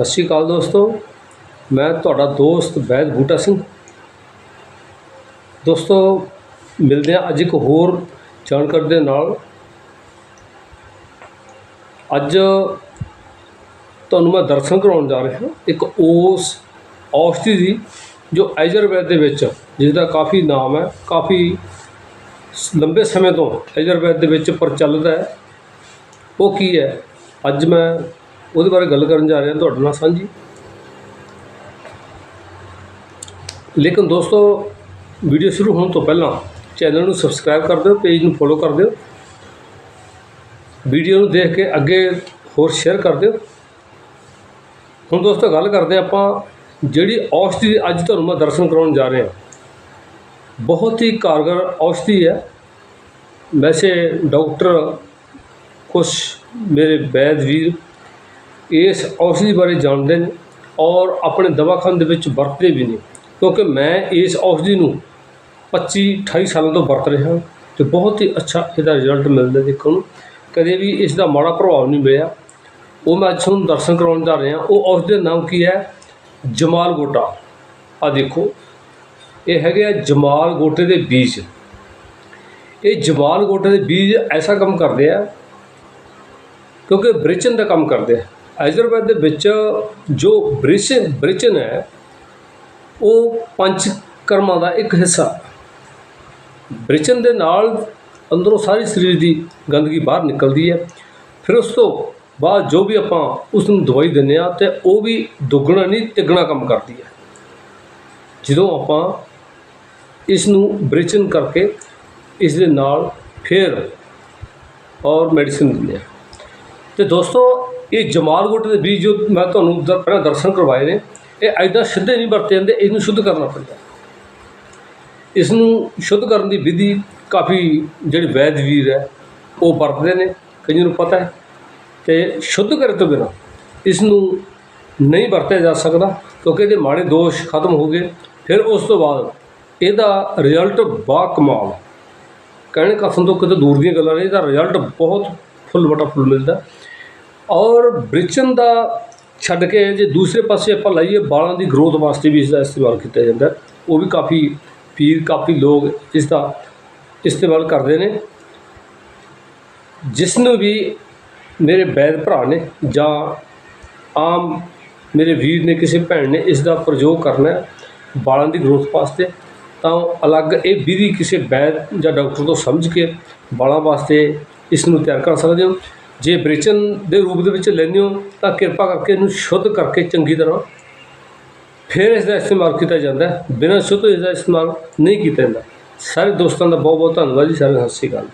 ਸਤਿ ਸ਼੍ਰੀ ਅਕਾਲ ਦੋਸਤੋ, ਮੈਂ ਤੁਹਾਡਾ ਦੋਸਤ ਵੈਦ ਬੂਟਾ ਸਿੰਘ। ਦੋਸਤੋ, ਮਿਲਦੇ ਹਾਂ ਅੱਜ ਇੱਕ ਹੋਰ ਜਾਣਕਾਰੀ ਦੇ ਨਾਲ। ਅੱਜ ਤੁਹਾਨੂੰ ਮੈਂ ਦਰਸ਼ਨ ਕਰਾਉਣ ਜਾ ਰਿਹਾ ਇੱਕ ਉਸ ਔਸ਼ਧੀ ਦੀ, ਜੋ ਆਯੁਰਵੈਦ ਦੇ ਵਿੱਚ, ਜਿਸ ਦਾ ਕਾਫੀ ਨਾਮ ਹੈ, ਕਾਫੀ ਲੰਬੇ ਸਮੇਂ ਤੋਂ ਆਯੁਰਵੈਦ ਦੇ ਵਿੱਚ ਪ੍ਰਚਲਿਤ ਹੈ। ਉਹ ਕੀ ਹੈ? ਅੱਜ ਮੈਂ ਉਹਦੇ ਬਾਰੇ ਗੱਲ ਕਰਨ ਜਾ ਰਿਹਾ ਤੁਹਾਡੇ ਨਾਲ ਸਾਂਝੀ। ਲੇਕਿਨ ਦੋਸਤੋ ਵੀਡੀਓ ਸ਼ੁਰੂ ਹੋਣ ਤੋਂ ਪਹਿਲਾਂ ਚੈਨਲ ਨੂੰ ਸਬਸਕ੍ਰਾਈਬ ਕਰ ਦਿਓ ਪੇਜ ਨੂੰ ਫੋਲੋ ਕਰ ਦਿਓ। ਵੀਡੀਓ ਨੂੰ ਦੇਖ ਕੇ ਅੱਗੇ ਹੋਰ ਸ਼ੇਅਰ ਕਰ ਦਿਓ। ਹੁਣ ਦੋਸਤੋ, ਗੱਲ ਕਰਦੇ ਆਪਾਂ ਜਿਹੜੀ ਔਸ਼ਧੀ ਦੀ ਅੱਜ ਤੁਹਾਨੂੰ ਮੈਂ ਦਰਸ਼ਨ ਕਰਾਉਣ ਜਾ ਰਿਹਾ। ਬਹੁਤ ਹੀ ਕਾਰਗਰ ਔਸ਼ਧੀ ਹੈ। ਵੈਸੇ ਡਾਕਟਰ ਕੁਛ ਮੇਰੇ ਵੈਦ ਵੀਰ ਇਸ ਔਸ਼ਧੀ ਬਾਰੇ ਜਾਣਦੇ ਨੇ ਔਰ ਆਪਣੇ ਦਵਾਖਾਨ ਦੇ ਵਿੱਚ ਵਰਤਦੇ ਵੀ ਨੇ। ਕਿਉਂਕਿ ਮੈਂ ਇਸ ਔਸ਼ਧੀ ਨੂੰ 25 28 ਸਾਲਾਂ ਤੋਂ ਵਰਤ ਰਿਹਾ ਤੇ ਬਹੁਤ ਹੀ ਅੱਛਾ ਇਹਦਾ ਰਿਜ਼ਲਟ ਮਿਲਦਾ ਦੇਖਣ ਨੂੰ। ਕਦੇ ਵੀ ਇਸ ਦਾ ਮਾੜਾ ਪ੍ਰਭਾਵ ਨਹੀਂ ਮਿਲਿਆ। ਉਹ ਮੈਂ ਅੱਜ ਤੁਹਾਨੂੰ ਦਰਸ਼ਨ ਕਰਾਉਣ ਜਾ ਰਿਹਾ। ਉਹ ਔਸ਼ਧੀ ਦਾ ਨਾਮ ਕੀ ਹੈ? ਜਮਾਲ ਗੋਟਾ। ਆ ਦੇਖੋ। ਇਹ ਹੈਗੇ ਆ ਜਮਾਲ ਗੋਟੇ ਦੇ ਬੀਜ। ਇਹ ਜਮਾਲ ਗੋਟੇ ਦੇ ਬੀਜ ਐਸਾ ਕੰਮ ਕਰਦੇ ਆ ਕਿਉਂਕਿ ਬ੍ਰਿਚਨ ਦਾ ਕੰਮ ਕਰਦੇ ਆ। ਆਯੁਰਵੈਦ ਦੇ ਵਿੱਚ ਜੋ ਬ੍ਰਿਚ ਬ੍ਰਿਚਨ ਹੈ ਉਹ ਪੰਜ ਕਰਮਾਂ ਦਾ ਇੱਕ ਹਿੱਸਾ ਬ੍ਰਿਚਨ ਦੇ ਨਾਲ ਅੰਦਰੋਂ ਸਾਰੀ ਸਰੀਰ ਦੀ ਗੰਦਗੀ ਬਾਹਰ ਨਿਕਲਦੀ ਹੈ ਫਿਰ ਉਸ ਤੋਂ ਬਾਅਦ ਜੋ ਵੀ ਆਪਾਂ ਉਸ ਨੂੰ ਦਵਾਈ ਦਿੰਦੇ ਆ ਤੇ ਉਹ ਵੀ ਦੁੱਗਣਾ ਨਹੀਂ ਤਿੱਗਣਾ ਕੰਮ ਕਰਦੀ ਹੈ ਜਦੋਂ ਆਪਾਂ ਇਸ ਨੂੰ ਬ੍ਰਿਚਨ ਕਰਕੇ ਇਸ ਦੇ ਨਾਲ ਫਿਰ ਔਰ ਮੈਡੀਸਿਨ ਦਿੰਦੇ ਆ ਤੇ ਦੋਸਤੋ, ਇਹ ਜਮਾਲ ਗੋਟੇ ਦੇ ਬੀਜ ਜੋ ਮੈਂ ਤੁਹਾਨੂੰ ਦਰ, ਪਹਿਲਾਂ ਦਰਸ਼ਨ ਕਰਵਾਏ ਨੇ, ਇਹ ਐਦਾਂ ਸਿੱਧੇ ਨਹੀਂ ਵਰਤੇ ਜਾਂਦੇ, ਇਹਨੂੰ ਸ਼ੁੱਧ ਕਰਨਾ ਪੈਂਦਾ। ਇਸ ਨੂੰ ਸ਼ੁੱਧ ਕਰਨ ਦੀ ਵਿਧੀ ਕਾਫੀ ਜਿਹੜੇ ਵੈਦ ਵੀਰ ਹੈ, ਉਹ ਵਰਤਦੇ ਨੇ, ਕਈਆਂ ਨੂੰ ਪਤਾ ਹੈ। ਤੇ ਸ਼ੁੱਧ ਕਰਨ ਤੋਂ ਬਿਨਾਂ ਇਸ ਨੂੰ ਨਹੀਂ ਵਰਤਿਆ ਜਾ ਸਕਦਾ, ਕਿਉਂਕਿ ਇਹਦੇ ਮਾੜੇ ਦੋਸ਼ ਖਤਮ ਹੋ ਗਏ। ਫਿਰ ਉਸ ਤੋਂ ਬਾਅਦ ਇਹਦਾ ਰਿਜ਼ਲਟ ਬਾ ਕਮਾਲ ਕਹਿਣ ਕਸਮ ਤੋਂ ਕਿਤੇ ਦੂਰ ਦੀਆਂ ਗੱਲਾਂ ਨੇ, ਇਹਦਾ ਰਿਜ਼ਲਟ ਬਹੁਤ ਫੁੱਲ ਬਟਾ ਫੁੱਲ ਮਿਲਦਾ। ਔਰ ਬ੍ਰਿਚਨ ਦਾ ਛੱਡ ਕੇ ਜੇ ਦੂਸਰੇ ਪਾਸੇ ਆਪਾਂ ਲਾਈਏ ਵਾਲਾਂ ਦੀ ਗਰੋਥ ਵਾਸਤੇ ਵੀ ਇਸ ਦਾ ਇਸਤੇਮਾਲ ਕੀਤਾ ਜਾਂਦਾ ਉਹ ਵੀ ਕਾਫੀ ਪੀਰ, ਕਾਫੀ ਲੋਕ ਇਸ ਦਾ ਇਸਤੇਮਾਲ ਕਰਦੇ ਨੇ। ਜਿਸ ਨੂੰ ਵੀ ਮੇਰੇ ਬੈਦ ਭਰਾ ਨੇ ਜਾਂ ਆਮ ਮੇਰੇ ਵੀਰ ਨੇ, ਕਿਸੇ ਭੈਣ ਨੇ ਇਸ ਦਾ ਪ੍ਰਯੋਗ ਕਰਨਾ ਹੈ ਵਾਲਾਂ ਦੀ ਗਰੋਥ ਵਾਸਤੇ, ਤਾਂ ਅਲੱਗ ਇਹ ਵਿਧੀ ਕਿਸੇ ਵੈਦ ਜਾਂ ਡਾਕਟਰ ਤੋਂ ਸਮਝ ਕੇ ਬਾਲਾਂ ਵਾਸਤੇ ਇਸ ਨੂੰ ਤਿਆਰ ਕਰ ਸਕਦੇ ਹੋ। ਜੇ ਬ੍ਰਿਚਨ ਦੇ ਰੂਪ ਦੇ ਵਿੱਚ ਲੈਂਦੇ ਹੋ, ਤਾਂ ਕਿਰਪਾ ਕਰਕੇ ਇਹਨੂੰ ਸ਼ੁੱਧ ਕਰਕੇ ਚੰਗੀ ਤਰ੍ਹਾਂ ਫਿਰ ਇਸ ਦਾ ਇਸਤੇਮਾਲ ਕੀਤਾ ਜਾਂਦਾ ਬਿਨਾਂ ਸ਼ੁੱਧ ਇਸ ਦਾ ਇਸਤੇਮਾਲ ਨਹੀਂ ਕੀਤਾ ਜਾਂਦਾ। ਸਾਰੇ ਦੋਸਤਾਂ ਦਾ ਬਹੁਤ ਬਹੁਤ ਧੰਨਵਾਦ ਜੀ। ਸਾਰੇ ਸਤਿ ਸ਼੍ਰੀ ਅਕਾਲ।